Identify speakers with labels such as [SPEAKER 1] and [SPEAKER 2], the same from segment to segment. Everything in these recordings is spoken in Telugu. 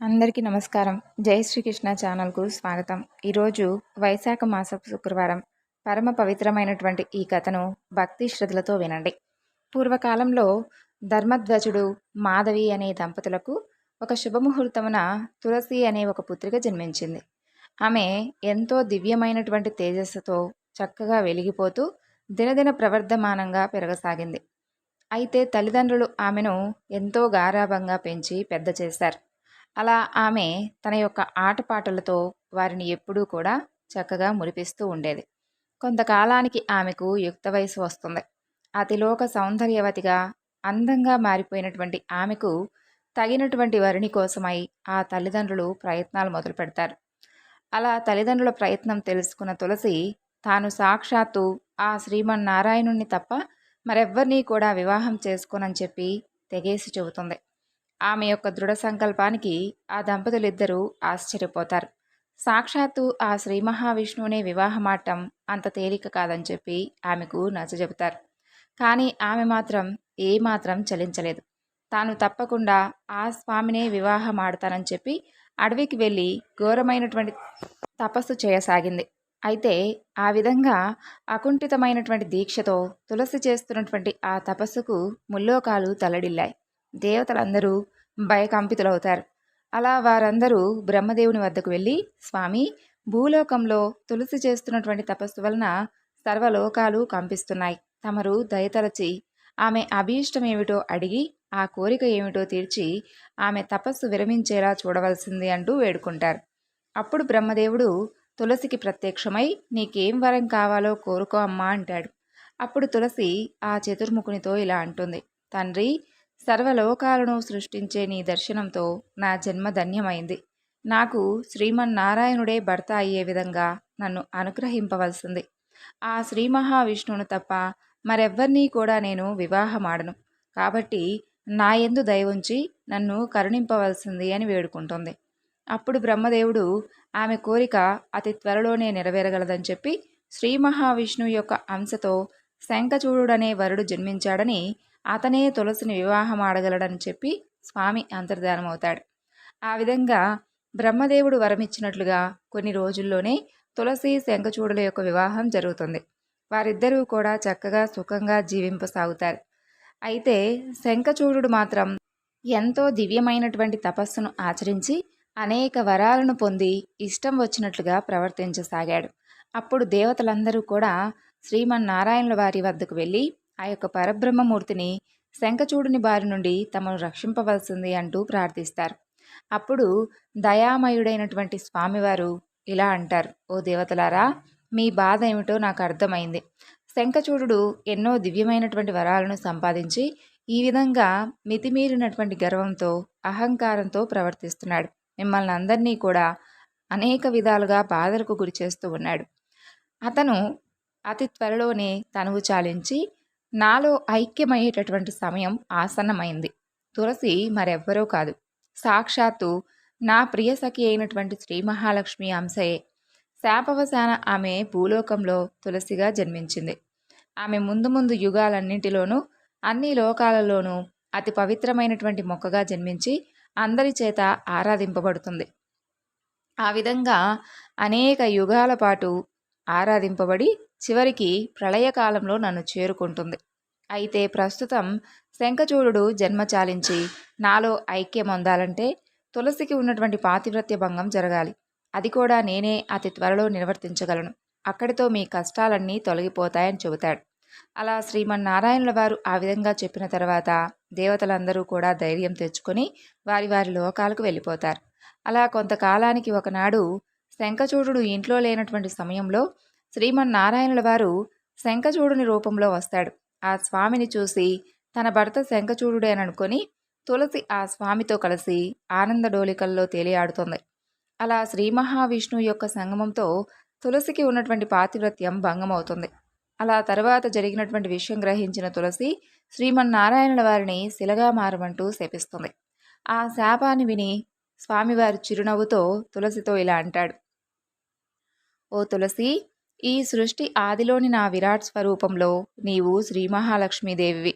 [SPEAKER 1] అందరికీ నమస్కారం. జై శ్రీకృష్ణ ఛానల్కు స్వాగతం. ఈరోజు వైశాఖ మాస శుక్రవారం. పరమ పవిత్రమైనటువంటి ఈ కథను భక్తి శ్రద్ధలతో వినండి. పూర్వకాలంలో ధర్మధ్వజుడు మాధవి అనే దంపతులకు ఒక శుభముహూర్తమున తులసి అనే ఒక పుత్రిక జన్మించింది. ఆమె ఎంతో దివ్యమైనటువంటి తేజస్సుతో చక్కగా వెలిగిపోతూ దినదిన ప్రవర్ధమానంగా పెరగసాగింది. అయితే తల్లిదండ్రులు ఆమెను ఎంతో గారాభంగా పెంచి పెద్ద చేశారు. అలా ఆమె తన యొక్క ఆటపాటలతో వారిని ఎప్పుడూ కూడా చక్కగా మురిపిస్తూ ఉండేది. కొంతకాలానికి ఆమెకు యుక్త వయసు వస్తుంది. అతిలోక సౌందర్యవతిగా అందంగా మారిపోయినటువంటి ఆమెకు తగినటువంటి వరుని కోసమై ఆ తల్లిదండ్రులు ప్రయత్నాలు మొదలు పెడతారు అలా తల్లిదండ్రుల ప్రయత్నం తెలుసుకున్న తులసి తాను సాక్షాత్తు ఆ శ్రీమన్నారాయణుణ్ణి తప్ప మరెవ్వరినీ కూడా వివాహం చేసుకోనని చెప్పి తెగేసి చెబుతుంది. ఆమె యొక్క దృఢ సంకల్పానికి ఆ దంపతులిద్దరూ ఆశ్చర్యపోతారు. సాక్షాత్తు ఆ శ్రీ మహావిష్ణువునే వివాహమాటం అంత తేలిక కాదని చెప్పి ఆమెకు నచ్చజెబుతారు కానీ ఆమె మాత్రం ఏమాత్రం చలించలేదు. తాను తప్పకుండా ఆ స్వామినే వివాహమాడతానని చెప్పి అడవికి వెళ్ళి ఘోరమైనటువంటి తపస్సు చేయసాగింది. అయితే ఆ విధంగా అకుంఠితమైనటువంటి దీక్షతో తులసి చేస్తున్నటువంటి ఆ తపస్సుకు ముల్లోకాలు తలడిల్లాయి దేవతలందరూ భయకంపితులవుతారు. అలా వారందరూ బ్రహ్మదేవుని వద్దకు వెళ్ళి స్వామి భూలోకంలో తులసి చేస్తున్నటువంటి తపస్సు వలన సర్వలోకాలు కంపిస్తున్నాయి. తమరు దయతలచి ఆమె అభీష్టమేమిటో అడిగి ఆ కోరిక ఏమిటో తీర్చి ఆమె తపస్సు విరమించేలా చూడవలసింది అంటూ వేడుకుంటారు. అప్పుడు బ్రహ్మదేవుడు తులసికి ప్రత్యక్షమై నీకేం వరం కావాలో కోరుకో అమ్మా అంటాడు. అప్పుడు తులసి ఆ చతుర్ముఖునితో ఇలా అంటుంది తండ్రి సర్వలోకాలను సృష్టించే నీ దర్శనంతో నా జన్మ ధన్యమైంది. నాకు శ్రీమన్నారాయణుడే భర్త అయ్యే విధంగా నన్ను అనుగ్రహింపవలసింది. ఆ శ్రీ మహావిష్ణువును తప్ప మరెవ్వరినీ కూడా నేను వివాహమాడను. కాబట్టి నా ఎందు దయవుంచి నన్ను కరుణింపవలసింది అని వేడుకుంటుంది. అప్పుడు బ్రహ్మదేవుడు ఆమె కోరిక అతి త్వరలోనే నెరవేరగలదని చెప్పి శ్రీ మహావిష్ణువు యొక్క అంశతో శంఖచూడుడనే వరుడు జన్మించాడని అతనే తులసిని వివాహం ఆడగలడని చెప్పి స్వామి అంతర్ధానమవుతాడు. ఆ విధంగా బ్రహ్మదేవుడు వరమిచ్చినట్లుగా కొన్ని రోజుల్లోనే తులసి శంఖచూడుల యొక్క వివాహం జరుగుతుంది. వారిద్దరూ కూడా చక్కగా సుఖంగా జీవింపసాగుతారు. అయితే శంఖచూడు మాత్రం ఎంతో దివ్యమైనటువంటి తపస్సును ఆచరించి అనేక వరాలను పొంది ఇష్టం వచ్చినట్లుగా ప్రవర్తించసాగాడు. అప్పుడు దేవతలందరూ కూడా శ్రీమన్నారాయణుల వారి వద్దకు వెళ్ళి ఆ యొక్క పరబ్రహ్మమూర్తిని శంఖచూడుని బారి నుండి తమను రక్షింపవలసింది అంటూ ప్రార్థిస్తారు. అప్పుడు దయామయుడైనటువంటి స్వామివారు ఇలా అంటారు ఓ దేవతలారా మీ బాధ ఏమిటో నాకు అర్థమైంది. శంఖచూడు ఎన్నో దివ్యమైనటువంటి వరాలను సంపాదించి ఈ విధంగా మితిమీరినటువంటి గర్వంతో అహంకారంతో ప్రవర్తిస్తున్నాడు. మిమ్మల్ని అందరినీ కూడా అనేక విధాలుగా బాధలకు గురి చేస్తూ ఉన్నాడు. అతను అతి త్వరలోనే తనువు చాలించి నాలో ఐక్యమయ్యేటటువంటి సమయం ఆసన్నమైంది. తులసి మరెవ్వరూ కాదు. సాక్షాత్తు నా ప్రియ సఖి అయినటువంటి శ్రీ మహాలక్ష్మి అంశయే. శాపవసాన ఆమె భూలోకంలో తులసిగా జన్మించింది. ఆమె ముందు ముందు యుగాలన్నింటిలోనూ అన్ని లోకాలలోనూ అతి పవిత్రమైనటువంటి మొక్కగా జన్మించి అందరి చేత ఆరాధింపబడుతుంది. ఆ విధంగా అనేక యుగాల పాటు ఆరాధింపబడి చివరికి ప్రళయకాలంలో నన్ను చేరుకుంటుంది. అయితే ప్రస్తుతం శంఖచూడు జన్మ చాలించి నాలో ఐక్యం పొందాలంటే తులసికి ఉన్నటువంటి పాతివ్రత్య భంగం జరగాలి. అది కూడా నేనే అతి త్వరలో నిర్వర్తించగలను. అక్కడితో మీ కష్టాలన్నీ తొలగిపోతాయని చెబుతాడు. అలా శ్రీమన్నారాయణుల వారు ఆ విధంగా చెప్పిన తర్వాత దేవతలందరూ కూడా ధైర్యం తెచ్చుకొని వారి వారి లోకాలకు వెళ్ళిపోతారు. అలా కొంతకాలానికి ఒకనాడు శంఖచూడు ఇంట్లో లేనటువంటి సమయంలో శ్రీమన్నారాయణుల వారు శంఖచూడుని రూపంలో వస్తాడు. ఆ స్వామిని చూసి తన భర్త శంఖచూడుడేననుకొని తులసి ఆ స్వామితో కలిసి ఆనందడోలికల్లో తేలియాడుతుంది. అలా శ్రీ మహావిష్ణువు యొక్క సంగమంతో తులసికి ఉన్నటువంటి పాతివ్రత్యం భంగమవుతుంది. అలా తర్వాత జరిగినటువంటి విషయం గ్రహించిన తులసి శ్రీమన్నారాయణుల వారిని శిలగా మారమంటూ శపిస్తుంది. ఆ శాపాన్ని విని స్వామివారి చిరునవ్వుతో తులసితో ఇలా అంటాడు. ఓ తులసి ఈ సృష్టి ఆదిలోని నా విరాట్ స్వరూపంలో నీవు శ్రీ మహాలక్ష్మీదేవివి.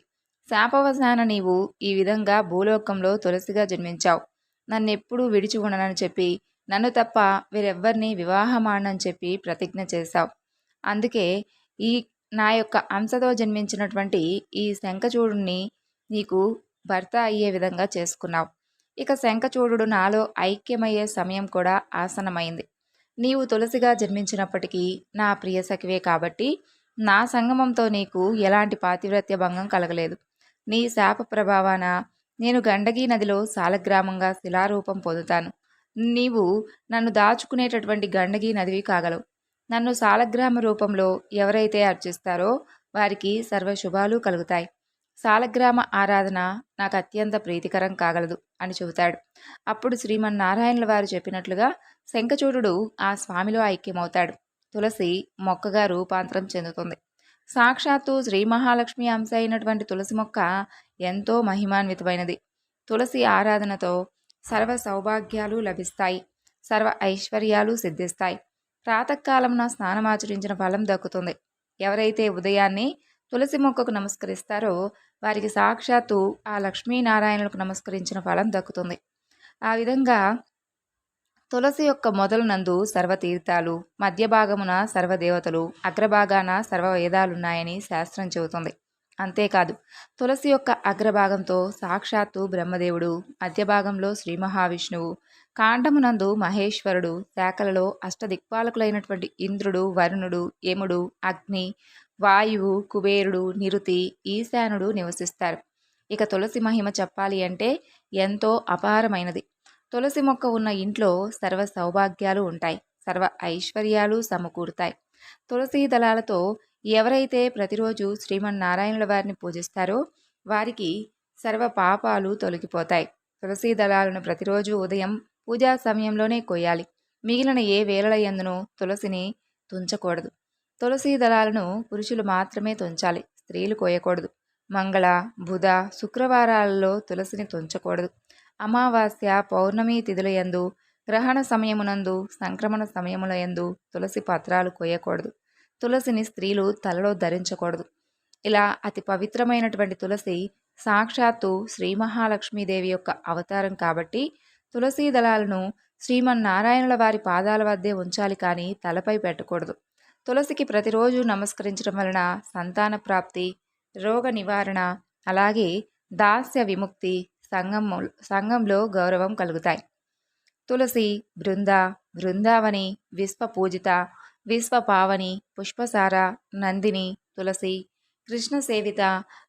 [SPEAKER 1] శాపవశాన నీవు ఈ విధంగా భూలోకంలో తులసిగా జన్మించావు. నన్నెప్పుడూ విడిచి ఉండనని చెప్పి నన్ను తప్ప వీరెవ్వరిని వివాహమాడనని చెప్పి ప్రతిజ్ఞ చేశావు. అందుకే ఈ నా యొక్క అంశతో జన్మించినటువంటి ఈ శంఖచూడుని నీకు భర్త అయ్యే విధంగా చేసుకున్నావు. ఇక శంఖచూడు నాలో ఐక్యమయ్యే సమయం కూడా ఆసనమైంది నీవు తులసిగా జన్మించినప్పటికీ నా ప్రియ సఖివే కాబట్టి నా సంగమంతో నీకు ఎలాంటి పాతివ్రత్య భంగం కలగలేదు. నీ శాప ప్రభావాన నేను గండకీ నదిలో సాలగ్రామంగా శిలారూపం పొందుతాను. నీవు నన్ను దాచుకునేటటువంటి గండకీ నదివి కాగలవు. నన్ను సాలగ్రామ రూపంలో ఎవరైతే అర్చిస్తారో వారికి సర్వశుభాలు కలుగుతాయి. సాలగ్రామ ఆరాధన నాకు అత్యంత ప్రీతికరం కాగలదు అని చెబుతాడు. అప్పుడు శ్రీమన్నారాయణుల వారు చెప్పినట్లుగా శంఖచూడు ఆ స్వామిలో ఐక్యమవుతాడు. తులసి మొక్కగా రూపాంతరం చెందుతుంది. సాక్షాత్తు శ్రీ మహాలక్ష్మి అంశ అయినటువంటి తులసి మొక్క ఎంతో మహిమాన్వితమైనది. తులసి ఆరాధనతో సర్వ సౌభాగ్యాలు లభిస్తాయి. సర్వ ఐశ్వర్యాలు సిద్ధిస్తాయి. ప్రాతకాలంన స్నానమాచరించిన ఫలం దక్కుతుంది. ఎవరైతే ఉదయాన్నే తులసి మొక్కకు నమస్కరిస్తారో వారికి సాక్షాత్తు ఆ లక్ష్మీనారాయణులకు నమస్కరించిన ఫలం దక్కుతుంది. ఆ విధంగా తులసి యొక్క మొదలు నందు సర్వతీర్థాలు మధ్య భాగమున సర్వదేవతలు అగ్రభాగాన సర్వ వేదాలున్నాయని శాస్త్రం చెబుతుంది. అంతేకాదు తులసి యొక్క అగ్రభాగంతో సాక్షాత్తు బ్రహ్మదేవుడు మధ్య భాగంలో శ్రీ మహావిష్ణువు కాండమునందు మహేశ్వరుడు శాఖలలో అష్టదిక్పాలకులైనటువంటి ఇంద్రుడు వరుణుడు యముడు అగ్ని వాయువు కుబేరుడు నిరుతి ఈశానుడు నివసిస్తారు. ఇక తులసి మహిమ చెప్పాలి అంటే ఎంతో అపారమైనది. తులసి మొక్క ఉన్న ఇంట్లో సర్వ సౌభాగ్యాలు ఉంటాయి. సర్వ ఐశ్వర్యాలు సమకూరుతాయి. తులసి దళాలతో ఎవరైతే ప్రతిరోజు శ్రీమన్నారాయణుల వారిని పూజిస్తారో వారికి సర్వ పాపాలు తొలగిపోతాయి. తులసి దళాలను ప్రతిరోజు ఉదయం పూజా సమయంలోనే కొయ్యాలి. మిగిలిన ఏ వేళల ఎందునూ తులసిని తుంచకూడదు. తులసి దళాలను పురుషులు మాత్రమే తుంచాలి. స్త్రీలు కోయకూడదు. మంగళ బుధ శుక్రవారాలలో తులసిని తుంచకూడదు. అమావాస్య పౌర్ణమి తిథుల యందు గ్రహణ సమయమునందు సంక్రమణ సమయముల యందు తులసి పత్రాలు కోయకూడదు. తులసిని స్త్రీలు తలలో ధరించకూడదు. ఇలా అతి పవిత్రమైనటువంటి తులసి సాక్షాత్తు శ్రీ మహాలక్ష్మీదేవి యొక్క అవతారం కాబట్టి తులసీ దళాలను శ్రీమన్నారాయణుల వారి పాదాల వద్దే ఉంచాలి కానీ తలపై పెట్టకూడదు. తులసికి ప్రతిరోజు నమస్కరించడం వలన సంతాన ప్రాప్తి రోగ నివారణ అలాగే దాస్య విముక్తి సంఘం సంఘంలో గౌరవం కలుగుతాయి. తులసి బృంద బృందావని విశ్వ పూజిత విశ్వపావని పుష్పసార నందిని తులసి కృష్ణ సేవిత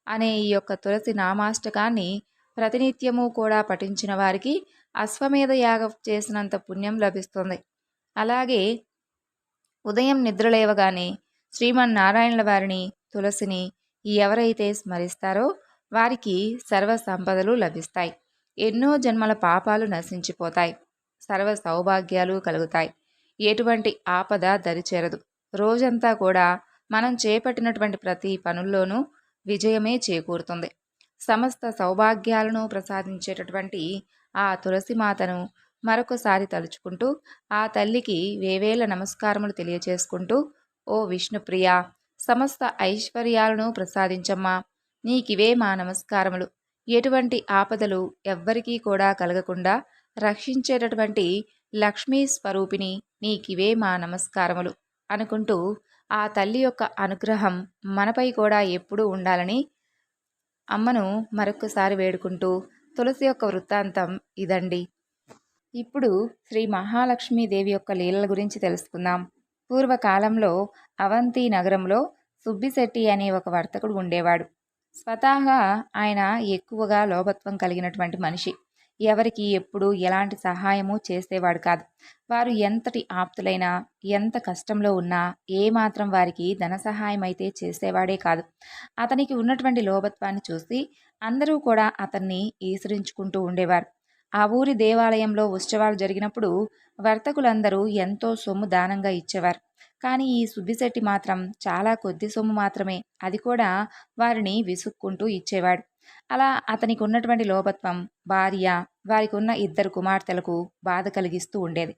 [SPEAKER 1] అనే ఈ యొక్క తులసి నామాష్టకాన్ని ప్రతినిత్యము కూడా పఠించిన వారికి అశ్వమేధ యాగం చేసినంత పుణ్యం లభిస్తుంది. అలాగే ఉదయం నిద్రలేవగానే శ్రీమన్నారాయణుల వారిని తులసిని ఎవరైతే స్మరిస్తారో వారికి సర్వ సంపదలు లభిస్తాయి. ఎన్నో జన్మల పాపాలు నశించిపోతాయి. సర్వ సౌభాగ్యాలు కలుగుతాయి. ఎటువంటి ఆపద దరిచేరదు. రోజంతా కూడా మనం చేపట్టినటువంటి ప్రతి పనుల్లోనూ విజయమే చేకూరుతుంది. సమస్త సౌభాగ్యాలను ప్రసాదించేటటువంటి ఆ తులసి మాతను మరొకసారి తలుచుకుంటూ ఆ తల్లికి వేవేల నమస్కారములు తెలియచేసుకుంటూ ఓ విష్ణుప్రియ సమస్త ఐశ్వర్యాలను ప్రసాదించమ్మా. నీకివే మా నమస్కారములు. ఎటువంటి ఆపదలు ఎవ్వరికీ కూడా కలగకుండా రక్షించేటటువంటి లక్ష్మీ స్వరూపిణి నీకివే మా నమస్కారములు అనుకుంటూ ఆ తల్లి యొక్క అనుగ్రహం మనపై కూడా ఎప్పుడూ ఉండాలని అమ్మను మరొకసారి వేడుకుంటూ తులసి యొక్క వృత్తాంతం ఇదండి. ఇప్పుడు శ్రీ మహాలక్ష్మీదేవి యొక్క లీలల గురించి తెలుసుకుందాం. పూర్వకాలంలో అవంతి నగరంలో సుబ్బిశెట్టి అనే ఒక వర్తకుడు ఉండేవాడు. స్వతహాగా ఆయన ఎక్కువగా లోభత్వం కలిగినటువంటి మనిషి. ఎవరికి ఎప్పుడు ఎలాంటి సహాయము చేసేవాడు కాదు. వారు ఎంతటి ఆప్తులైనా ఎంత కష్టంలో ఉన్నా ఏమాత్రం వారికి ధన సహాయం అయితే చేసేవాడే కాదు. అతనికి ఉన్నటువంటి లోభత్వాన్ని చూసి అందరూ కూడా అతన్ని ఈసరించుకుంటూ ఉండేవారు. ఆ ఊరి దేవాలయంలో ఉత్సవాలు జరిగినప్పుడు వర్తకులందరూ ఎంతో సొమ్ము దానంగా ఇచ్చేవారు. కానీ ఈ సుబ్బిశెట్టి మాత్రం చాలా కొద్ది సొమ్ము మాత్రమే. అది కూడా వారిని విసుక్కుంటూ ఇచ్చేవాడు. అలా అతనికి ఉన్నటువంటి లోపత్వం భార్య వారికి ఉన్న ఇద్దరు కుమార్తెలకు బాధ కలిగిస్తూ ఉండేది.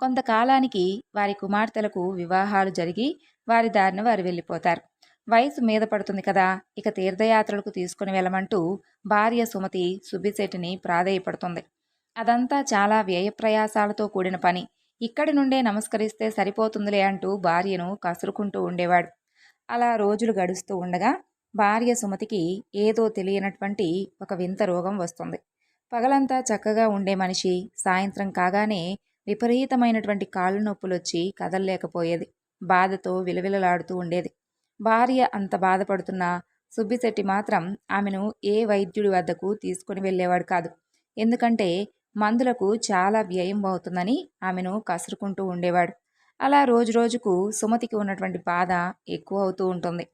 [SPEAKER 1] కొంతకాలానికి వారి కుమార్తెలకు వివాహాలు జరిగి వారి దారిన వారు వెళ్ళిపోతారు. వయసు మీద పడుతుంది కదా ఇక తీర్థయాత్రలకు తీసుకుని వెళ్ళమంటూ భార్య సుమతి సుబ్బిశెట్టిని ప్రాధేయపడుతుంది. అదంతా చాలా వ్యయప్రయాసాలతో కూడిన పని. ఇక్కడి నుండే నమస్కరిస్తే సరిపోతుందిలే అంటూ భార్యను కసురుకుంటూ ఉండేవాడు. అలా రోజులు గడుస్తూ ఉండగా భార్య సుమతికి ఏదో తెలియనటువంటి ఒక వింత రోగం వస్తుంది. పగలంతా చక్కగా ఉండే మనిషి సాయంత్రం కాగానే విపరీతమైనటువంటి కాళ్ళు నొప్పులొచ్చి కదలలేకపోయేది. బాధతో విలవిలలాడుతూ ఉండేది. భార్య అంత బాధపడుతున్నా సుబ్బిశెట్టి మాత్రం ఆమెను ఏ వైద్యుడి వద్దకు తీసుకుని వెళ్ళేవాడు కాదు. ఎందుకంటే మందులకు చాలా వ్యయం అవుతుందని ఆమెను కసురుకుంటూ ఉండేవాడు. అలా రోజు రోజుకు సుమతికి ఉన్నటువంటి బాధ ఎక్కువ అవుతూ ఉంటుంది.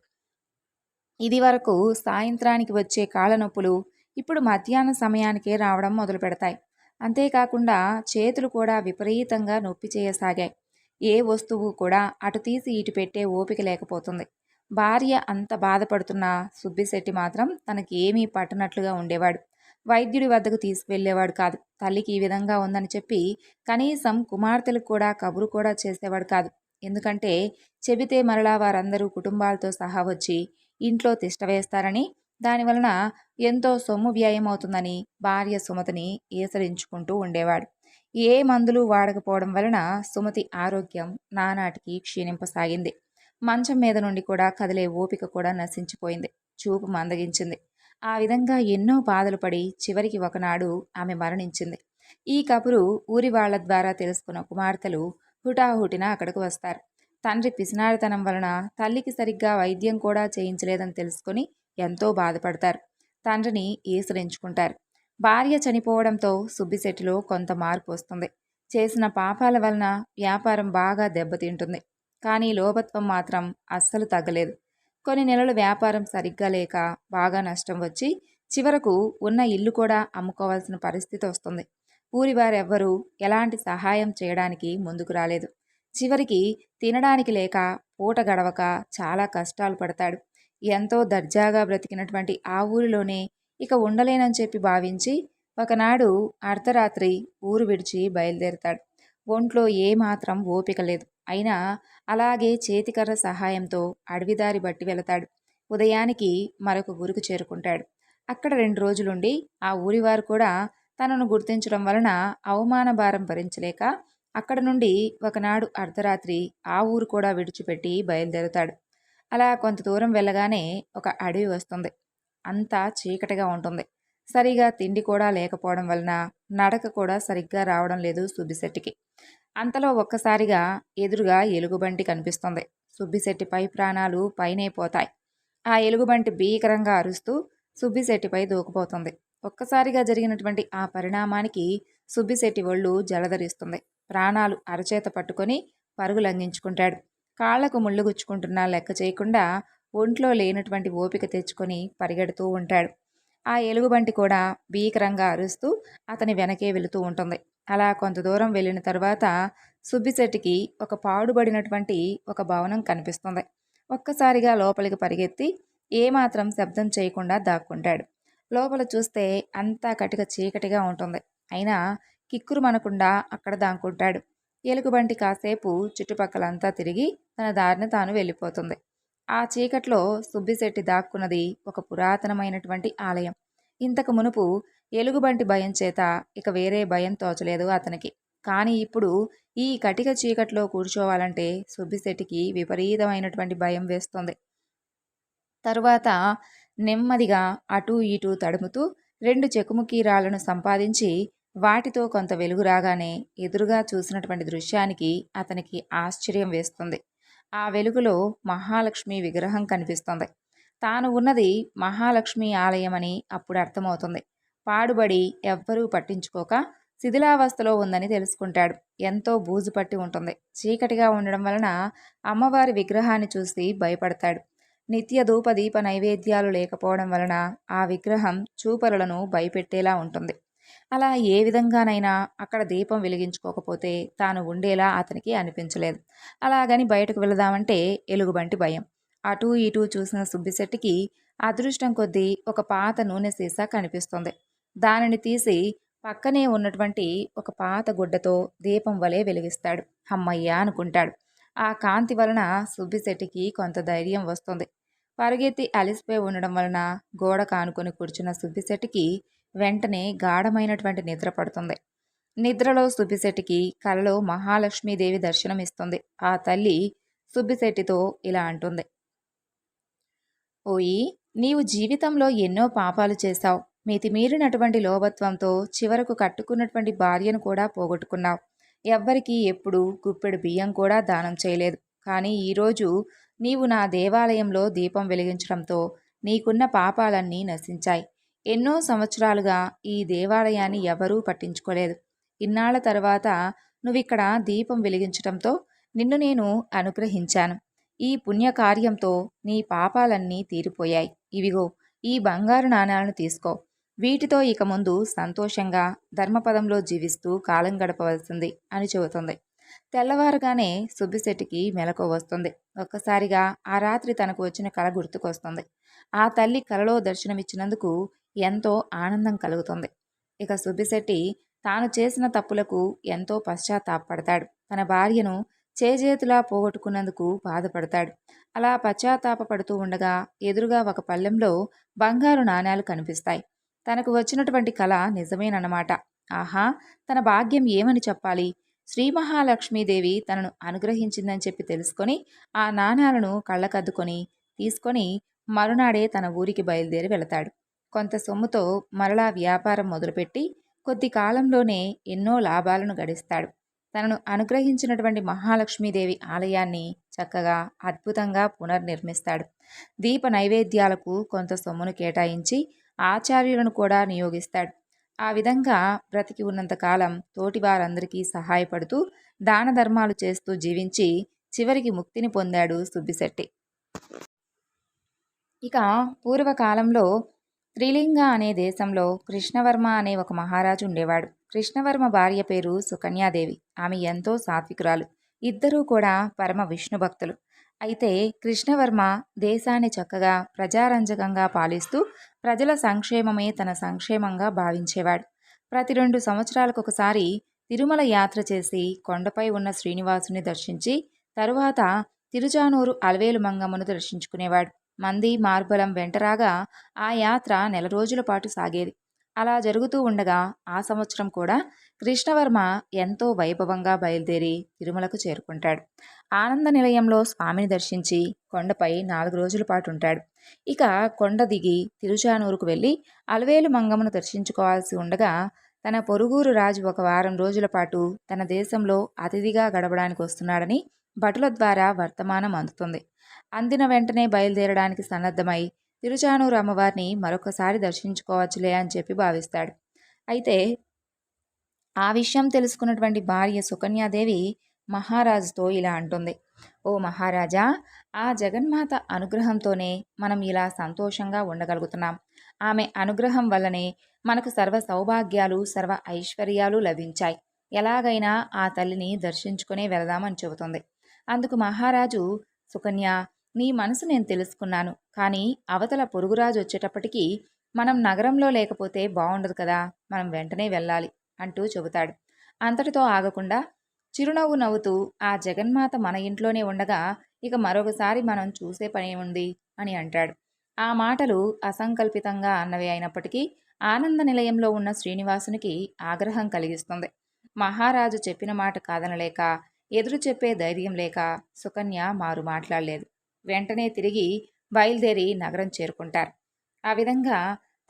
[SPEAKER 1] ఇది వరకు సాయంత్రానికి వచ్చే కాళ్ళ నొప్పులు ఇప్పుడు మధ్యాహ్న సమయానికే రావడం మొదలు పెడతాయి. అంతేకాకుండా చేతులు కూడా విపరీతంగా నొప్పి చేయసాగాయి. ఏ వస్తువు కూడా అటు తీసి ఇటు పెట్టే ఓపిక లేకపోతుంది. భార్య అంత బాధపడుతున్న సుబ్బిశెట్టి మాత్రం తనకి ఏమీ పట్టనట్లుగా ఉండేవాడు. వైద్యుడి వద్దకు తీసుకువెళ్ళేవాడు కాదు. తల్లికి ఈ విధంగా ఉందని చెప్పి కనీసం కుమార్తెలకు కూడా కబురు కూడా చేసేవాడు కాదు. ఎందుకంటే చెబితే మరలా వారందరూ కుటుంబాలతో సహా వచ్చి ఇంట్లో తిష్ట వేస్తారని దానివలన ఎంతో సొమ్ము వ్యయం అవుతుందని భార్య సుమతిని ఈసరించుకుంటూ ఉండేవాడు. ఏ మందులు వాడకపోవడం వలన సుమతి ఆరోగ్యం నానాటికి క్షీణింపసాగింది. మంచం మీద నుండి కూడా కదిలే ఓపిక కూడా నశించిపోయింది. చూపు మందగించింది. ఆ విధంగా ఎన్నో బాధలు పడి చివరికి ఒకనాడు ఆమె మరణించింది. ఈ కబురు ఊరి వాళ్ళ ద్వారా తెలుసుకున్న కుమార్తెలు హుటాహుటిన అక్కడికి వస్తారు. తండ్రి పిసినారితనం వలన తల్లికి సరిగ్గా వైద్యం కూడా చేయించలేదని తెలుసుకుని ఎంతో బాధపడతారు. తండ్రిని ఈసరించుకుంటారు భార్య చనిపోవడంతో సుబ్బిశెట్టిలో కొంత మార్పు వస్తుంది. చేసిన పాపాల వలన వ్యాపారం బాగా దెబ్బతింటుంది. కానీ లోభత్వం మాత్రం అస్సలు తగ్గలేదు. కొన్ని నెలలు వ్యాపారం సరిగ్గా లేక బాగా నష్టం వచ్చి చివరకు ఉన్న ఇల్లు కూడా అమ్ముకోవాల్సిన పరిస్థితి వస్తుంది. ఊరి వారెవ్వరూ ఎలాంటి సహాయం చేయడానికి ముందుకు రాలేదు. చివరికి తినడానికి లేక పూట గడవక చాలా కష్టాలు పడతాడు. ఎంతో దర్జాగా బ్రతికినటువంటి ఆ ఊరిలోనే ఇక ఉండలేనని చెప్పి భావించి ఒకనాడు అర్ధరాత్రి ఊరు విడిచి బయలుదేరతాడు. ఒంట్లో ఏమాత్రం ఓపిక లేదు. అయినా అలాగే చేతికర్ర సహాయంతో అడవిదారి బట్టి వెళతాడు. ఉదయానికి మరొక ఊరికి చేరుకుంటాడు. అక్కడ రెండు రోజులుండి ఆ ఊరివారు కూడా తనను గుర్తించడం వలన అవమాన భారం భరించలేక అక్కడ నుండి ఒకనాడు అర్ధరాత్రి ఆ ఊరు కూడా విడిచిపెట్టి బయలుదేరుతాడు. అలా కొంత దూరం వెళ్ళగానే ఒక అడవి వస్తుంది. అంతా చీకటిగా ఉంటుంది. సరిగా తిండి కూడా లేకపోవడం వలన నడక కూడా సరిగ్గా రావడం లేదు సుబ్బిశెట్టికి అంతలో ఒక్కసారిగా ఎదురుగా ఎలుగుబంటి కనిపిస్తుంది. సుబ్బిశెట్టి పై ప్రాణాలు పైనే పోతాయి ఆ ఎలుగుబంటి భీకరంగా అరుస్తూ సుబ్బిశెట్టిపై దూకుపోతుంది. ఒక్కసారిగా జరిగినటువంటి ఆ పరిణామానికి సుబ్బిశెట్టి ఒళ్ళు జలధరిస్తుంది. ప్రాణాలు అరచేత పట్టుకొని పరుగు లంఘించుకుంటాడు. కాళ్ళకు ముళ్ళు గుచ్చుకుంటున్నా లెక్క చేయకుండా ఒంట్లో లేనటువంటి ఓపిక తెచ్చుకొని పరిగెడుతూ ఉంటాడు. ఆ ఎలుగుబంటి కూడా భీకరంగా అరుస్తూ అతని వెనకే వెళుతూ ఉంటుంది. అలా కొంత దూరం వెళ్ళిన తర్వాత సుబ్బిశెట్టికి ఒక పాడుబడినటువంటి ఒక భవనం కనిపిస్తుంది. ఒక్కసారిగా లోపలికి పరిగెత్తి ఏమాత్రం శబ్దం చేయకుండా దాక్కుంటాడు. లోపల చూస్తే అంతా కటిక చీకటిగా ఉంటుంది. అయినా కిక్కురు మనకుండా అక్కడ దాక్కుంటాడు. ఎలుగుబంటి కాసేపు చుట్టుపక్కలంతా తిరిగి తన దారిని తాను వెళ్ళిపోతుంది. ఆ చీకట్లో సుబ్బిశెట్టి దాక్కున్నది ఒక పురాతనమైనటువంటి ఆలయం. ఇంతకు మునుపు ఎలుగుబంటి భయం చేత ఇక వేరే భయం తోచలేదు అతనికి. కానీ ఇప్పుడు ఈ కటిక చీకట్లో కూర్చోవాలంటే సుబ్బిశెట్టికి విపరీతమైనటువంటి భయం వేస్తుంది. తరువాత నెమ్మదిగా అటూ ఇటూ తడుముతూ రెండు చెకుముకీరాలను సంపాదించి వాటితో కొంత వెలుగు రాగానే ఎదురుగా చూసినటువంటి దృశ్యానికి అతనికి ఆశ్చర్యం వేస్తుంది. ఆ వెలుగులో మహాలక్ష్మి విగ్రహం కనిపిస్తుంది. తాను ఉన్నది మహాలక్ష్మి ఆలయమని అప్పుడు అర్థమవుతుంది. పాడుబడి ఎవ్వరూ పట్టించుకోక శిథిలావస్థలో ఉందని తెలుసుకుంటాడు. ఎంతో బూజు పట్టి ఉంటుంది. చీకటిగా ఉండడం వలన అమ్మవారి విగ్రహాన్ని చూసి భయపడతాడు. నిత్య ధూప దీప నైవేద్యాలు లేకపోవడం వలన ఆ విగ్రహం చూపరులను భయపెట్టేలా ఉంటుంది. అలా ఏ విధంగానైనా అక్కడ దీపం వెలిగించుకోకపోతే తాను ఉండేలా అతనికి అనిపించలేదు. అలాగని బయటకు వెళదామంటే ఎలుగుబంటి భయం. అటూ ఇటూ చూసిన సుబ్బిశెట్టికి అదృష్టం కొద్దీ ఒక పాత నూనె సీసా కనిపిస్తుంది. దానిని తీసి పక్కనే ఉన్నటువంటి ఒక పాత గుడ్డతో దీపం వలె వెలిగిస్తాడు. అమ్మయ్య అనుకుంటాడు. ఆ కాంతి వలన సుబ్బిశెట్టికి కొంత ధైర్యం వస్తుంది. పరిగెత్తి అలిసిపోయి ఉండడం వలన గోడ కానుకొని కూర్చున్న సుబ్బిశెట్టికి వెంటనే గాఢమైనటువంటి నిద్ర పడుతుంది. నిద్రలో సుబ్బిశెట్టికి కలలో మహాలక్ష్మీదేవి దర్శనమిస్తుంది. ఆ తల్లి సుబ్బిశెట్టితో ఇలా అంటుంది. ఓయి నీవు జీవితంలో ఎన్నో పాపాలు చేశావు. మితిమీరినటువంటి లోభత్వంతో చివరకు కట్టుకున్నటువంటి భార్యను కూడా పోగొట్టుకున్నావు. ఎవ్వరికీ ఎప్పుడూ గుప్పెడు బియ్యం కూడా దానం చేయలేదు. కానీ ఈరోజు నీవు నా దేవాలయంలో దీపం వెలిగించడంతో నీకున్న పాపాలన్నీ నశించాయి. ఎన్నో సంవత్సరాలుగా ఈ దేవాలయాన్ని ఎవరూ పట్టించుకోలేదు. ఇన్నాళ్ళ తర్వాత నువ్విక్కడ దీపం వెలిగించడంతో నిన్ను నేను అనుగ్రహించాను. ఈ పుణ్యకార్యంతో నీ పాపాలన్నీ తీరిపోయాయి. ఇవిగో ఈ బంగారు నాణాలను తీసుకో. వీటితో ఇక ముందు సంతోషంగా ధర్మపదంలో జీవిస్తూ కాలం గడపవలసింది అని చెబుతుంది. తెల్లవారుగానే సుబ్బిశెట్టికి మెలకు వస్తుంది. ఒక్కసారిగా ఆ రాత్రి తనకు వచ్చిన కళ గుర్తుకొస్తుంది. ఆ తల్లి కలలో దర్శనమిచ్చినందుకు ఎంతో ఆనందం కలుగుతుంది. ఇక సుబ్బిశెట్టి తాను చేసిన తప్పులకు ఎంతో పశ్చాత్తాపడతాడు తన భార్యను చేజేతులా పోగొట్టుకున్నందుకు బాధపడతాడు. అలా పశ్చాత్తాపడుతూ ఉండగా ఎదురుగా ఒక పల్లెంలో బంగారు నాణ్యాలు కనిపిస్తాయి. తనకు వచ్చినటువంటి కళ నిజమేనన్నమాట. ఆహా తన భాగ్యం ఏమని చెప్పాలి? శ్రీ మహాలక్ష్మీదేవి తనను అనుగ్రహించిందని చెప్పి తెలుసుకొని ఆ నాణాలను కళ్ళకద్దుకొని తీసుకొని మరునాడే తన ఊరికి బయలుదేరి వెళతాడు. కొంత సొమ్ముతో మరలా వ్యాపారం మొదలుపెట్టి కొద్ది కాలంలోనే ఎన్నో లాభాలను గడిస్తాడు. తనను అనుగ్రహించినటువంటి మహాలక్ష్మీదేవి ఆలయాన్ని చక్కగా అద్భుతంగా పునర్నిర్మిస్తాడు. దీప నైవేద్యాలకు కొంత సొమ్మును కేటాయించి ఆచార్యులను కూడా నియోగిస్తాడు. ఆ విధంగా బ్రతికి ఉన్నంతకాలం తోటి వారందరికీ సహాయపడుతూ దాన ధర్మాలు చేస్తూ జీవించి చివరికి ముక్తిని పొందాడు సుబ్బిశెట్టి. ఇక పూర్వకాలంలో త్రిలింగ అనే దేశంలో కృష్ణవర్మ అనే ఒక మహారాజు ఉండేవాడు. కృష్ణవర్మ భార్య పేరు సుకన్యాదేవి. ఆమె ఎంతో సాత్వికురాలు. ఇద్దరూ కూడా పరమ విష్ణు భక్తులు. అయితే కృష్ణవర్మ దేశాన్ని చక్కగా ప్రజారంజకంగా పాలిస్తూ ప్రజల సంక్షేమమే తన సంక్షేమంగా భావించేవాడు. ప్రతి రెండు సంవత్సరాలకు ఒకసారి తిరుమల యాత్ర చేసి కొండపై ఉన్న శ్రీనివాసుని దర్శించి తరువాత తిరుజానూరు అలవేలు మంగమ్మను దర్శించుకునేవాడు. మంది మార్బలం వెంటరాగా ఆ యాత్ర నెల రోజుల పాటు సాగేది. అలా జరుగుతూ ఉండగా ఆ సంవత్సరం కూడా కృష్ణవర్మ ఎంతో వైభవంగా బయలుదేరి తిరుమలకు చేరుకుంటాడు. ఆనంద నిలయంలో స్వామిని దర్శించి కొండపై నాలుగు రోజుల పాటు ఉంటాడు. ఇక కొండ దిగి తిరుచానూరుకు వెళ్ళి అలవేలు మంగమ్మను దర్శించుకోవాల్సి ఉండగా తన పొరుగురు రాజు ఒక వారం రోజుల పాటు తన దేశంలో అతిథిగా గడపడానికి వస్తున్నాడని భటుల ద్వారా వర్తమానం అందుతుంది. అందిన వెంటనే బయలుదేరడానికి సన్నద్ధమై తిరుచానూరు అమ్మవారిని మరొకసారి దర్శించుకోవచ్చులే అని చెప్పి భావిస్తాడు. అయితే ఆ విషయం తెలుసుకున్నటువంటి భార్య సుకన్యాదేవి మహారాజుతో ఇలా అంటుంది. ఓ మహారాజా ఆ జగన్మాత అనుగ్రహంతోనే మనం ఇలా సంతోషంగా ఉండగలుగుతున్నాం. ఆమె అనుగ్రహం వల్లనే మనకు సర్వ సౌభాగ్యాలు సర్వ ఐశ్వర్యాలు లభించాయి. ఎలాగైనా ఆ తల్లిని దర్శించుకునే వెళదామని చెబుతుంది. అందుకు మహారాజు సుకన్య నీ మనసు నేను తెలుసుకున్నాను. కానీ అవతల పొరుగురాజు వచ్చేటప్పటికీ మనం నగరంలో లేకపోతే బాగుండదు కదా. మనం వెంటనే వెళ్ళాలి అంటూ చెబుతాడు. అంతటితో ఆగకుండా చిరునవ్వు నవ్వుతూ ఆ జగన్మాత మన ఇంట్లోనే ఉండగా ఇక మరొకసారి మనం చూసే పని ఉంది అని అంటాడు. ఆ మాటలు అసంకల్పితంగా అన్నవి అయినప్పటికీ ఆనంద నిలయంలో ఉన్న శ్రీనివాసునికి ఆగ్రహం కలిగిస్తుంది. మహారాజు చెప్పిన మాట కాదనలేక ఎదురు చెప్పే ధైర్యం లేక సుకన్య మారు మాట్లాడలేదు. వెంటనే తిరిగి బయలుదేరి నగరం చేరుకుంటారు. ఆ విధంగా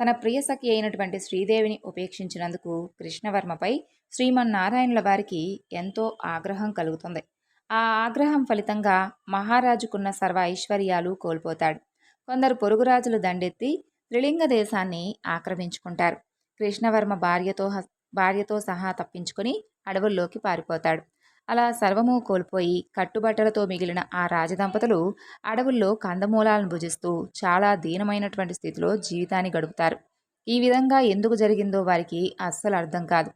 [SPEAKER 1] తన ప్రియసఖి అయినటువంటి శ్రీదేవిని ఉపేక్షించినందుకు కృష్ణవర్మపై శ్రీమన్నారాయణుల వారికి ఎంతో ఆగ్రహం కలుగుతుంది. ఆ ఆగ్రహం ఫలితంగా మహారాజుకున్న సర్వ ఐశ్వర్యాలు కోల్పోతాడు. కొందరు పొరుగురాజులు దండెత్తి త్రిలింగ దేశాన్ని ఆక్రమించుకుంటారు. కృష్ణవర్మ భార్యతో భార్యతో సహా తప్పించుకుని అడవుల్లోకి పారిపోతాడు. అలా సర్వము కోల్పోయి కట్టుబట్టలతో మిగిలిన ఆ రాజదంపతులు అడవుల్లో కందమూలాలను భుజిస్తూ చాలా దీనమైనటువంటి స్థితిలో జీవితాన్ని గడుపుతారు. ఈ విధంగా ఎందుకు జరిగిందో వారికి అస్సలు అర్థం కాదు.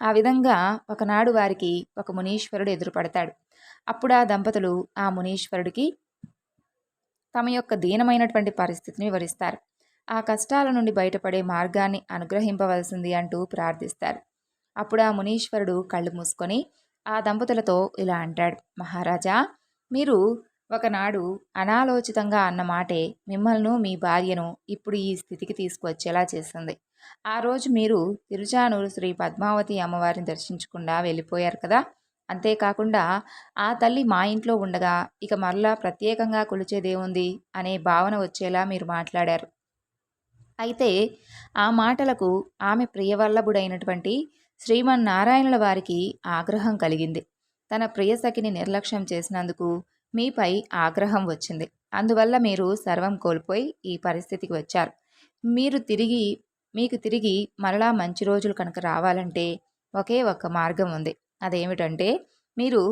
[SPEAKER 1] ఆ విధంగా ఒకనాడు వారికి ఒక మునీశ్వరుడు ఎదురుపడతాడు. అప్పుడు ఆ దంపతులు ఆ మునీశ్వరుడికి తమ యొక్క దీనమైనటువంటి పరిస్థితిని వివరిస్తారు. ఆ కష్టాల నుండి బయటపడే మార్గాన్ని అనుగ్రహింపవలసింది అంటూ ప్రార్థిస్తారు. అప్పుడు ఆ మునీశ్వరుడు కళ్ళు మూసుకొని ఆ దంపతులతో ఇలా అంటాడు మహారాజా మీరు ఒకనాడు అనాలోచితంగా అన్న మాటే మిమ్మల్ని మీ భార్యను ఇప్పుడు ఈ స్థితికి తీసుకువచ్చేలా చేసింది. ఆ రోజు మీరు తిరుచానూరు శ్రీ పద్మావతి అమ్మవారిని దర్శించకుండా వెళ్ళిపోయారు కదా! అంతేకాకుండా ఆ తల్లి మా ఇంట్లో ఉండగా ఇక మరలా ప్రత్యేకంగా కొలిచేదేముంది అనే భావన వచ్చేలా మీరు మాట్లాడారు. అయితే ఆ మాటలకు ఆమె ప్రియవల్లభుడైనటువంటి శ్రీమన్నారాయణుల వారికి ఆగ్రహం కలిగింది. తన ప్రియసఖిని నిర్లక్ష్యం చేసినందుకు మీపై ఆగ్రహం వచ్చింది. అందువల్ల మీరు సర్వం కోల్పోయి ఈ పరిస్థితికి వచ్చారు. మీరు తిరిగి మీకు తిరిగి మరలా మంచి రోజులు కనుక రావాలంటే ఒకే ఒక్క మార్గం ఉంది. అదేమిటంటే మీరు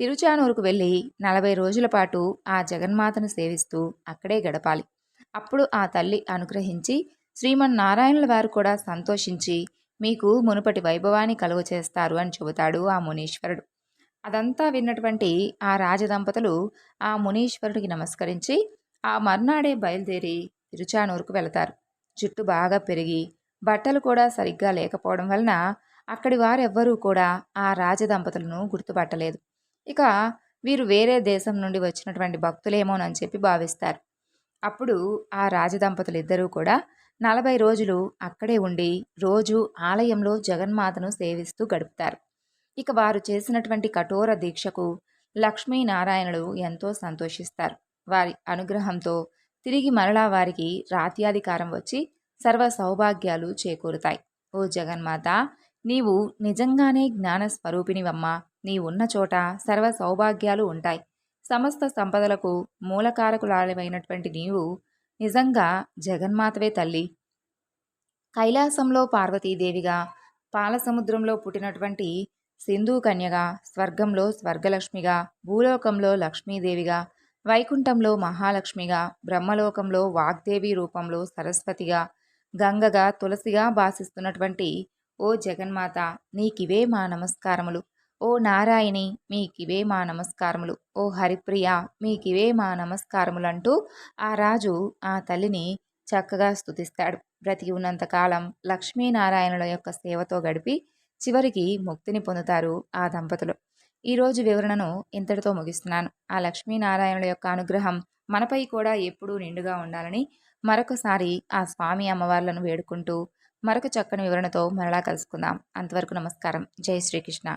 [SPEAKER 1] తిరుచానూరుకు వెళ్ళి నలభై రోజుల పాటు ఆ జగన్మాతను సేవిస్తూ అక్కడే గడపాలి. అప్పుడు ఆ తల్లి అనుగ్రహించి శ్రీమన్నారాయణుల వారు కూడా సంతోషించి మీకు మునుపటి వైభవాన్ని కలుగు చేస్తారు అని చెబుతాడు ఆ మునీశ్వరుడు. అదంతా విన్నటువంటి ఆ రాజదంపతులు ఆ మునీశ్వరుడికి నమస్కరించి ఆ మర్నాడే బయలుదేరి తిరుచానూరుకు వెళతారు. జుట్టు బాగా పెరిగి బట్టలు కూడా సరిగ్గా లేకపోవడం వలన అక్కడి వారెవ్వరూ కూడా ఆ రాజదంపతులను గుర్తుపట్టలేదు. ఇక వీరు వేరే దేశం నుండి వచ్చినటువంటి భక్తులేమోనని చెప్పి భావిస్తారు. అప్పుడు ఆ రాజదంపతులు ఇద్దరూ కూడా నలభై రోజులు అక్కడే ఉండి రోజు ఆలయంలో జగన్మాతను సేవిస్తూ గడుపుతారు. ఇక వారు చేసినటువంటి కఠోర దీక్షకు లక్ష్మీనారాయణుడు ఎంతో సంతోషిస్తారు. వారి అనుగ్రహంతో తిరిగి మరలా వారికి రాత్యాధికారం వచ్చి సర్వ సౌభాగ్యాలు చేకూరుతాయి. ఓ జగన్మాత నీవు నిజంగానే జ్ఞాన స్వరూపినివమ్మా నీ ఉన్న చోట సర్వ సౌభాగ్యాలు ఉంటాయి. సమస్త సంపదలకు మూలకారకులాలమైనటువంటి నీవు నిజంగా జగన్మాతవే తల్లి. కైలాసంలో పార్వతీదేవిగా పాలసముద్రంలో పుట్టినటువంటి సింధు కన్యగా స్వర్గంలో స్వర్గలక్ష్మిగా భూలోకంలో లక్ష్మీదేవిగా వైకుంఠంలో మహాలక్ష్మిగా బ్రహ్మలోకంలో వాగ్దేవి రూపంలో సరస్వతిగా గంగగా తులసిగా భాసిస్తున్నటువంటి ఓ జగన్మాత నీకివే మా నమస్కారములు. ఓ నారాయణి మీకివే మా నమస్కారములు. ఓ హరిప్రియ మీకివే మా నమస్కారములంటూ ఆ రాజు ఆ తల్లిని చక్కగా స్తుతిస్తాడు. బ్రతికి ఉన్నంతకాలం లక్ష్మీనారాయణుల యొక్క సేవతో గడిపి చివరికి ముక్తిని పొందుతారు ఆ దంపతులు. ఈరోజు వివరణను ఇంతటితో ముగిస్తున్నాను. ఆ లక్ష్మీనారాయణుల యొక్క అనుగ్రహం మనపై కూడా ఎప్పుడూ నిండుగా ఉండాలని మరొకసారి ఆ స్వామి అమ్మవార్లను వేడుకుంటూ మరొక చక్కని వివరణతో మరలా కలుసుకుందాం. అంతవరకు నమస్కారం. జై శ్రీకృష్ణ.